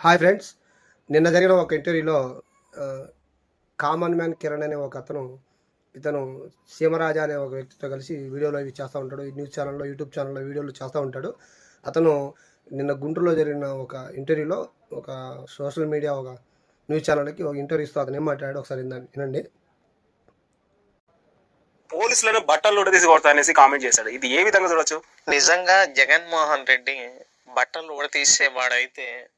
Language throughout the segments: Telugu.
Hi friends. నిన్న జరిగిన ఒక ఇంటర్వ్యూలో కామన్ మ్యాన్ కిరణ్ అనే ఒక అతను ఇతను సీమరాజా అనే ఒక వ్యక్తితో కలిసి వీడియోలు అవి చేస్తూ ఉంటాడు. ఈ న్యూస్ ఛానల్లో యూట్యూబ్ ఛానల్లో వీడియోలు చేస్తూ ఉంటాడు. అతను నిన్న గుంటూరులో జరిగిన ఒక ఇంటర్వ్యూలో ఒక సోషల్ మీడియా ఒక న్యూస్ ఛానల్కి ఒక ఇంటర్వ్యూ ఇస్తూ అతను ఏం మాట్లాడాడు ఒకసారి వినండి- వినండి. పోలీసులను బట్టలు ఉడదీసి కొడతా అనేసి కామెంట్ చేశాడు. ఇది ఏ విధంగా చూడొచ్చు? నిజంగా జగన్మోహన్ రెడ్డి బట్టలు ఉడతీసేవాడైతే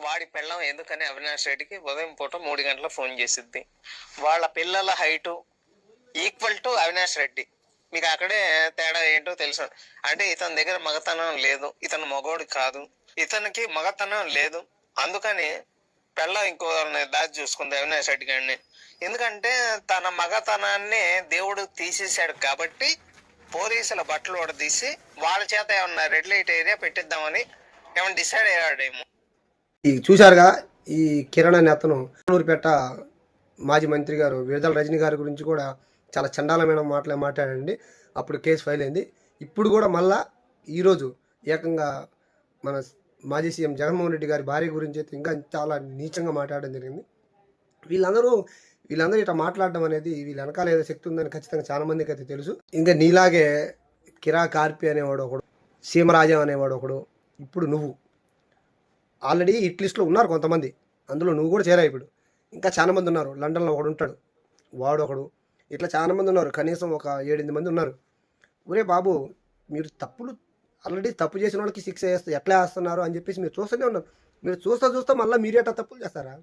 వాడి పిల్లం ఎందుకని అవినాష్ రెడ్డికి ఉదయం పూట మూడు గంటల ఫోన్ చేసిద్ది. వాళ్ళ పిల్లల height equal to Avinash Reddy. మీకు అక్కడే తేడా ఏంటో తెలుసు. అంటే ఇతని దగ్గర మగతనం లేదు. ఇతను మగోడు కాదు. ఇతనికి మగతనం లేదు. అందుకని పెళ్ళం ఇంకో దాచి చూసుకుంది అవినాష్ రెడ్డి గారిని. ఎందుకంటే తన మగతనాన్ని దేవుడు తీసేశాడు కాబట్టి పోలీసుల బట్టలు కూడా తీసి వాళ్ళ చేత ఏమన్నా రెడ్ లైట్ ఏరియా పెట్టిద్దామని ఏమైనా డిసైడ్ అయ్యాడేమో. ఈ చూశారుగా ఈ కిరణ్ అనే అతను ఊరిపేట మాజీ మంత్రి గారు విడుదల రజనీ గారి గురించి కూడా చాలా చండాలమైన మాటలే మాట్లాడండి. అప్పుడు కేసు ఫైల్ అయింది. ఇప్పుడు కూడా మళ్ళా ఈరోజు ఏకంగా మన మాజీ సీఎం జగన్మోహన్ రెడ్డి గారి భార్య గురించి అయితే ఇంకా చాలా నీచంగా మాట్లాడడం జరిగింది. వీళ్ళందరూ వీళ్ళందరూ ఇట్లా మాట్లాడడం అనేది వీళ్ళ వెనకాల ఏదో శక్తి ఉందని ఖచ్చితంగా చాలా మందికి అయితే తెలుసు. ఇంకా నీలాగే కిరా కార్పి అనేవాడు ఒకడు సీమరాజం అనేవాడు ఒకడు ఇప్పుడు నువ్వు. ఆల్రెడీ హిట్ లిస్ట్లో ఉన్నారు కొంతమంది. అందులో నువ్వు కూడా చేరా ఇప్పుడు. ఇంకా చాలామంది ఉన్నారు. లండన్లో ఒకడు ఉంటాడు. వాడు ఒకడు. ఇట్లా చాలా మంది ఉన్నారు. కనీసం ఒక ఏడెనిమిది మంది ఉన్నారు. ఒరే బాబు మీరు తప్పులు ఆల్రెడీ తప్పు చేసిన వాళ్ళకి శిక్ష వేస్తే ఎట్లా వేస్తున్నారు అని చెప్పేసి మీరు చూస్తూనే ఉన్నారు. మీరు చూస్తా చూస్తా మళ్ళీ మీరు ఎట్లా తప్పులు చేస్తారా?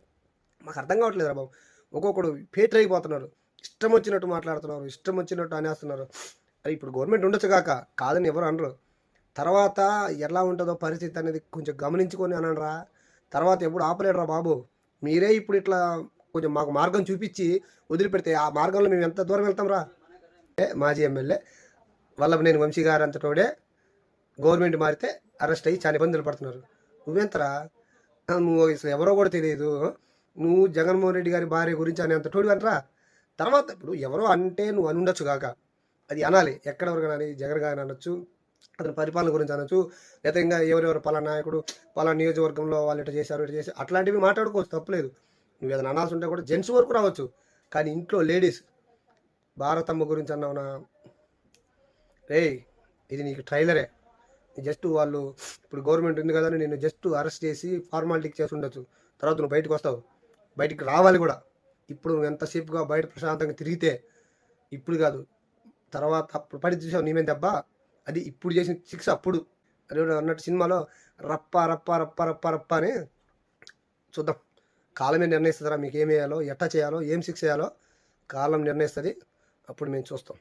మాకు అర్థం కావట్లేదు బాబు. ఒక్కొక్కడు పేటర్ అయిపోతున్నారు. ఇష్టం వచ్చినట్టు మాట్లాడుతున్నారు. ఇష్టం వచ్చినట్టు అనేస్తున్నారు. అరే ఇప్పుడు గవర్నమెంట్ ఉండొచ్చు కాక కాదని ఎవరు అనరు. తర్వాత ఎలా ఉంటుందో పరిస్థితి అనేది కొంచెం గమనించుకొని అనరా తర్వాత ఎప్పుడు ఆపలేడరా బాబు. మీరే ఇప్పుడు ఇట్లా కొంచెం మాకు మార్గం చూపించి వదిలిపెడితే ఆ మార్గంలో మేము ఎంత దూరం వెళ్తాం రా? మాజీ ఎమ్మెల్యే. వల్లభనేని వంశీ గారు అంతటోడే గవర్నమెంట్ మారితే అరెస్ట్ అయ్యి చాలా ఇబ్బందులు పడుతున్నారు. నువ్వెంతరా? నువ్వు ఎవరో కూడా తెలియదు. నువ్వు జగన్మోహన్ రెడ్డి గారి భార్య గురించి అని అంత తోడు అంటరా? తర్వాత ఇప్పుడు ఎవరో అంటే నువ్వు అని ఉండొచ్చు కాక. అది అనాలి. ఎక్కడ వరకు జగన్ గారిని అనొచ్చు. అతని పరిపాలన గురించి అనొచ్చు. లేదా ఇంకా ఎవరెవరు పలా నాయకుడు పలా నియోజకవర్గంలో వాళ్ళు ఇట్లా చేశారు ఇట్లా చేశారు అట్లాంటివి మాట్లాడుకోవచ్చు తప్పలేదు. నువ్వు ఏదైనా అనాల్సి ఉంటే కూడా జెంట్స్ వరకు రావచ్చు. కానీ ఇంట్లో లేడీస్ భారతమ్మ గురించి అన్నావునా? రే ఇది నీకు ట్రైలరే. జస్ట్ వాళ్ళు ఇప్పుడు గవర్నమెంట్ ఉంది కదా అని నేను జస్ట్ అరెస్ట్ చేసి ఫార్మాలిటీకి చేసి ఉండొచ్చు. తర్వాత నువ్వు బయటకు వస్తావు. బయటికి రావాలి కూడా. ఇప్పుడు నువ్వు ఎంత బయట ప్రశాంతంగా తిరిగితే ఇప్పుడు కాదు. తర్వాత అప్పుడు పడి చూసావు నీ మీద దెబ్బ? అది ఇప్పుడు చేసిన సిక్స్ అప్పుడు. అన్నట్టు సినిమాలో రప్ప రప్ప రప్ప రప్ప రప్ప అని చూద్దాం. కాలమే నిర్ణయిస్తుందిరా? మీకు ఏం వేయాలో ఎట్టా చేయాలో ఏం సిక్స్ చేయాలో కాలం నిర్ణయిస్తుంది. అప్పుడు మేము చూస్తాం.